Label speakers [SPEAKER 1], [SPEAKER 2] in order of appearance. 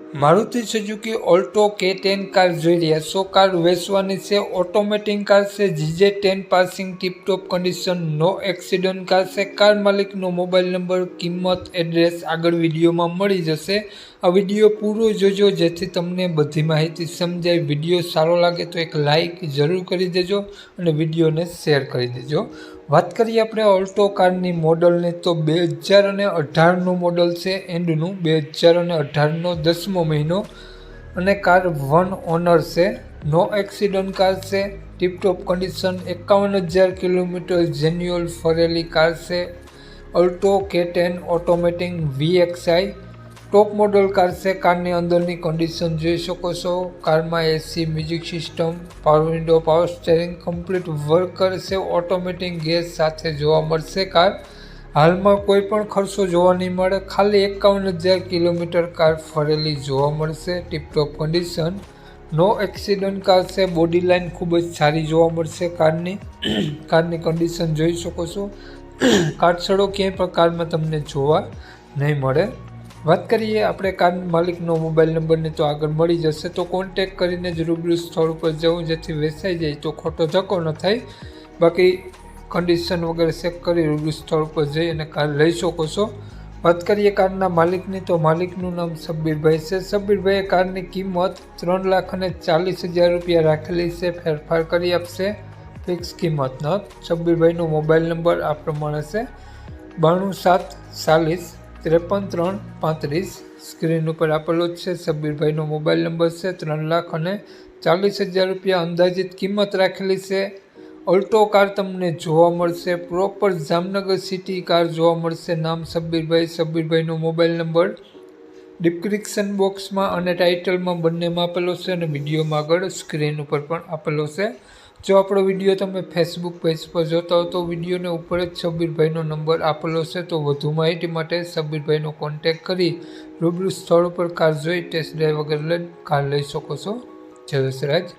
[SPEAKER 1] Maruti Suzuki Alto કે ten car જોઈ રહ્યા છો. કાર વેચવાની છે. ઓટોમેટિક કાર છે. GJ ten passing tiptop condition no accident car છે. કાર માલિકનો મોબાઈલ નંબર કિંમત એડ્રેસ આગળ વિડીયોમાં મળી જશે. આ વીડિયો પૂરો જોજો, જેથી તમને બધી માહિતી સમજાય. વીડિયો સારો લાગે તો એક લાઈક જરૂર કરી દેજો અને વિડીયોને શેર કરી દેજો. વાત કરીએ આપણે ઓલ્ટો કારની મોડલની તો બે હજાર અને અઢારનું મોડલ છે. એન્ડનું બે હજાર અને અઢારનો દસમો મહિનો અને કાર વન ઓનર છે. નો એક્સિડન્ટ કાર છે. ટીપટોપ કન્ડિશન એકાવન હજાર કિલોમીટર જેન્યુઅલ ફરેલી કાર છે. Alto K ten automatic VXI. Top model car છે. કારની અંદરની કન્ડિશન જોઈ શકો છો. કારમાં AC music system power window power steering complete work કરશે ઓટોમેટિક ગેસ સાથે જોવા મળશે કાર. હાલમાં કોઈ પણ ખર્ચો જોવા નહીં મળે. ખાલી એકાવન હજાર કિલોમીટર કાર ફરેલી જોવા મળશે. Tiptop condition no accident car છે. બોડી લાઇન ખૂબ જ સારી જોવા મળશે કારની. કારની કન્ડિશન જોઈ શકો છો. કાટછડો ક્યાંય પણ કારમાં તમને જોવા નહીં મળે. વાત કરીએ આપણે કાર માલિકનો મોબાઈલ નંબરને તો આગળ મળી જશે. તો કોન્ટેક કરીને જ રૂબરૂ સ્થળ ઉપર જવું. જેથી વેચાઈ જાય તો ખોટો ધક્કો ન થાય. બાકી કન્ડિશન વગેરે ચેક કરી રૂબરૂ સ્થળ ઉપર જઈ અને કાર લઈ શકો છો. વાત કરીએ કારના માલિકની, તો માલિકનું નામ સબ્બીરભાઈ છે. સબ્બીરભાઈએ કારની કિંમત ત્રણ લાખ અને ચાલીસ હજાર રૂપિયા રાખેલી છે. ફેરફાર કરી આપશે. ફિક્સ કિંમત ન સબ્બીરભાઈનો મોબાઈલ નંબર આ પ્રમાણે છે. બાણું સાત ચાલીસ ત્રેપન ત્રણ પાંત્રીસ. સ્ક્રીન ઉપર આપેલો જ છે. સબ્બીરભાઈનો મોબાઈલ નંબર છે. ત્રણ લાખ અને ચાલીસ હજાર રૂપિયા અંદાજિત કિંમત રાખેલી છે. ઓલ્ટો કાર તમને જોવા મળશે. પ્રોપર જામનગર સિટી કાર જોવા મળશે. નામ સબ્બીરભાઈ. સબ્બીરભાઈનો મોબાઈલ નંબર ડિસ્ક્રિપ્શન બોક્સમાં અને ટાઇટલમાં બંનેમાં આપેલો છે અને વિડીયોમાં આગળ સ્ક્રીન ઉપર પણ આપેલો છે. જો આપણો વીડિયો તમે ફેસબુક પેજ પર જોતા હો તો વિડીયોને ઉપર જ સબીરભાઈનો નંબર આપેલો છે. તો વધુ માહિતી માટે સબીરભાઈનો કોન્ટેક કરી રૂબરૂ સ્થળ ઉપર કાર જોઈ ટેસ્ટ ડ્રાઈવ વગેરે લઈને કાર લઈ શકો છો. જય વસરાજ.